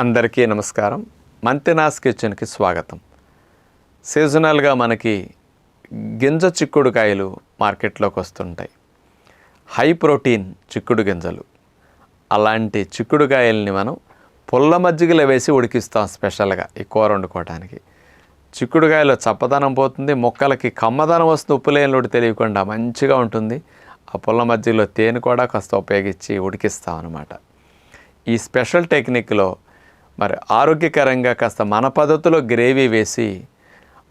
అందరికీ నమస్కారం. మంతెనాస్ కిచెన్కి స్వాగతం. సీజనల్గా మనకి గింజ చిక్కుడుకాయలు మార్కెట్లోకి వస్తుంటాయి. హై ప్రోటీన్ చిక్కుడు గింజలు. అలాంటి చిక్కుడుకాయల్ని మనం పుల్ల మజ్జిగలో వేసి ఉడికిస్తాం స్పెషల్గా ఈ కూర వండుకోవడానికి చిక్కుడుకాయలో చప్పదనం పోతుంది మొక్కలకి కమ్మదనం వస్తుంది ఉప్పు లేనిలోటి తెలియకుండా మంచిగా ఉంటుంది. ఆ పుల్ల మజ్జిగలో తేనె కూడా కాస్త ఉపయోగించి ఉడికిస్తాం అనమాట ఈ స్పెషల్ టెక్నిక్లో మరి ఆరోగ్యకరంగా కాస్త మన పద్ధతిలో గ్రేవీ వేసి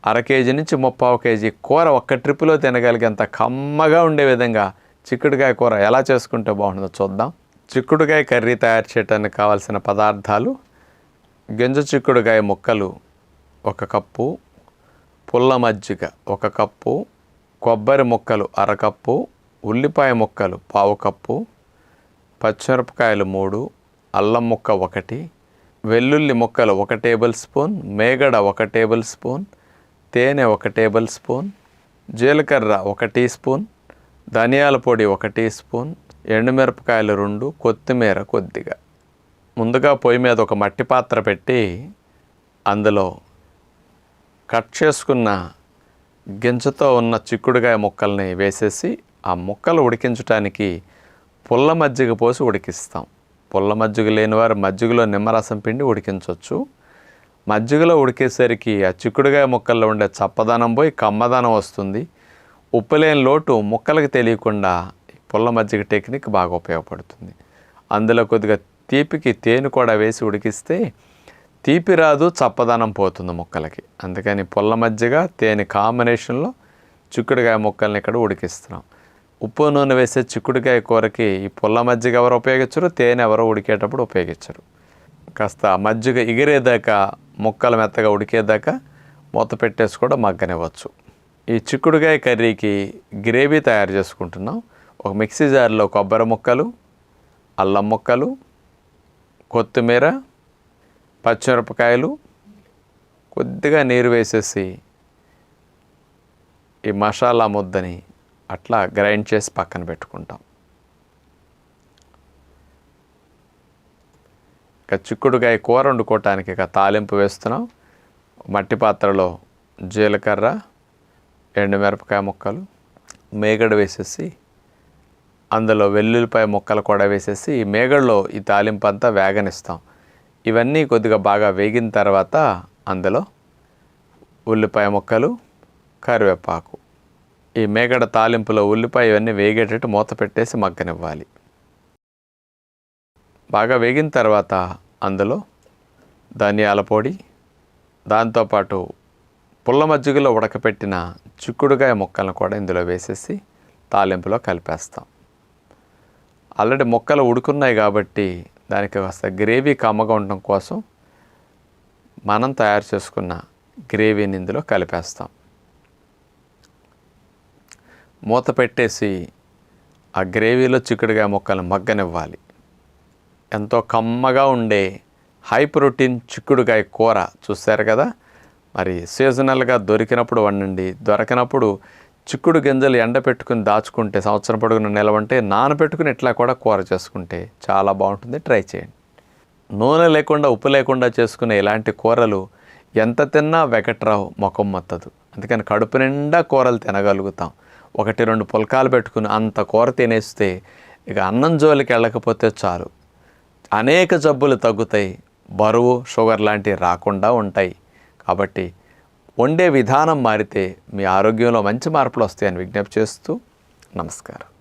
అర కేజీ నుంచి ముప్పావు కేజీ కూర ఒక్క ట్రిప్లో తినగలిగేంత కమ్మగా ఉండే విధంగా చిక్కుడుకాయ కూర ఎలా చేసుకుంటే బాగుంటుందో చూద్దాం. చిక్కుడుకాయ కర్రీ తయారు చేయడానికి కావాల్సిన పదార్థాలు గింజ చిక్కుడుకాయ ముక్కలు ఒక కప్పు పుల్ల మజ్జిగ ఒక కప్పు కొబ్బరి ముక్కలు అరకప్పు ఉల్లిపాయ ముక్కలు పావు కప్పు పచ్చిమిరపకాయలు మూడు అల్లం ముక్క ఒకటి వెల్లుల్లి ముక్కలు ఒక టేబుల్ స్పూన్ మేగడ ఒక టేబుల్ స్పూన్ తేనె ఒక టేబుల్ స్పూన్ జీలకర్ర ఒక టీ స్పూన్ ధనియాల పొడి ఒక టీ స్పూన్ ఎండుమిరపకాయలు రెండు కొత్తిమీర కొద్దిగా. ముందుగా పొయ్యి మీద ఒక మట్టి పాత్ర పెట్టి అందులో కట్ చేసుకున్న గింజతో ఉన్న చిక్కుడుకాయ ముక్కల్ని వేసేసి ఆ ముక్కలు ఉడికించడానికి పుల్ల మజ్జిగ పోసి ఉడికిస్తాం. పుల్ల మజ్జిగ లేని వారు మజ్జిగలో నిమ్మరసం పిండి ఉడికించవచ్చు మజ్జిగలో ఉడికేసరికి ఆ చిక్కుడుకాయ ముక్కల్లో ఉండే చప్పదనం పోయి కమ్మదనం వస్తుంది. ఉప్పు లేని లోటు ముక్కలకు తెలియకుండా పుల్ల మజ్జిగ టెక్నిక్ బాగా ఉపయోగపడుతుంది. అందులో కొద్దిగా తీపికి తేనె కూడా వేసి ఉడికిస్తే తీపి రాదు చప్పదనం పోతుంది ముక్కలకి. అందుకని పుల్ల మజ్జిగ తేనె కాంబినేషన్లో చిక్కుడుకాయ ముక్కల్ని ఇక్కడ ఉడికిస్తున్నాం. ఉప్పు నూనె వేసే చిక్కుడుకాయ కూరకి ఈ పుల్ల మజ్జిగ ఎవరు ఉపయోగించరు? తేనె ఎవరు ఉడికేటప్పుడు ఉపయోగించరు. కాస్త మజ్జిగ ఎగిరేదాకా ముక్కలు మెత్తగా ఉడికేదాకా మూత పెట్టేసి కూడా మగ్గనివ్వచ్చు. ఈ చిక్కుడుకాయ కర్రీకి గ్రేవీ తయారు చేసుకుంటున్నాం. ఒక మిక్సీ జార్లో కొబ్బరి ముక్కలు అల్లం ముక్కలు కొత్తిమీర పచ్చిమిరపకాయలు కొద్దిగా నీరు వేసేసి ఈ మసాలా ముద్దని అట్లా గ్రైండ్ చేసి పక్కన పెట్టుకుంటాం. ఇక చిక్కుడుకాయ కూర వండుకోవటానికి ఇక తాలింపు వేస్తున్నాం. మట్టి పాత్రలో జీలకర్ర ఎండుమిరపకాయ ముక్కలు మేగడ వేసేసి అందులో వెల్లుల్లిపాయ ముక్కలు కూడా వేసేసి ఈ మేగడలో ఈ తాలింపు అంతా వేగనిస్తాం. ఇవన్నీ కొద్దిగా బాగా వేగిన తర్వాత అందులో ఉల్లిపాయ ముక్కలు కరివేపాకు ఈ మేగడ తాలింపులో ఉల్లిపాయ ఇవన్నీ వేగేటట్టు మూత పెట్టేసి మగ్గనివ్వాలి. బాగా వేగిన తర్వాత అందులో ధనియాల పొడి దాంతోపాటు పుల్ల మజ్జిగలో ఉడకపెట్టిన చిక్కుడుకాయ ముక్కలను కూడా ఇందులో వేసేసి తాలింపులో కలిపేస్తాం. ఆల్రెడీ ముక్కలు ఉడుకున్నాయి కాబట్టి దానికి కాస్త గ్రేవీ కమ్మగా ఉండడం కోసం మనం తయారు చేసుకున్న గ్రేవీని ఇందులో కలిపేస్తాం. మూత పెట్టేసి ఆ గ్రేవీలో చిక్కుడుకాయ ముక్కలు మగ్గనివ్వాలి. ఎంతో కమ్మగా ఉండే హై ప్రోటీన్ చిక్కుడుకాయ కూర చూశారు కదా? మరి సీజనల్గా దొరికినప్పుడు వండండి దొరకనప్పుడు చిక్కుడు గింజలు ఎండపెట్టుకుని దాచుకుంటే సంవత్సరం పొడుగున నిలవంటే నానబెట్టుకుని ఇట్లా కూడా కూర చేసుకుంటే చాలా బాగుంటుంది. ట్రై చేయండి. నూనె లేకుండా ఉప్పు లేకుండా చేసుకునే ఇలాంటి కూరలు ఎంత తిన్నా వెకట్రావు ముఖం మత్తదు. అందుకని కడుపు నిండా కూరలు తినగలుగుతాం. ఒకటి రెండు పుల్కాలు పెట్టుకుని అంత కూర తినేస్తే ఇక అన్నం జోలికి వెళ్ళకపోతే చాలు. అనేక జబ్బులు తగ్గుతాయి. బరువు షుగర్ లాంటివి రాకుండా ఉంటాయి. కాబట్టి వండే విధానం మారితే మీ ఆరోగ్యంలో మంచి మార్పులు వస్తాయని విజ్ఞప్తి చేస్తూ నమస్కారం.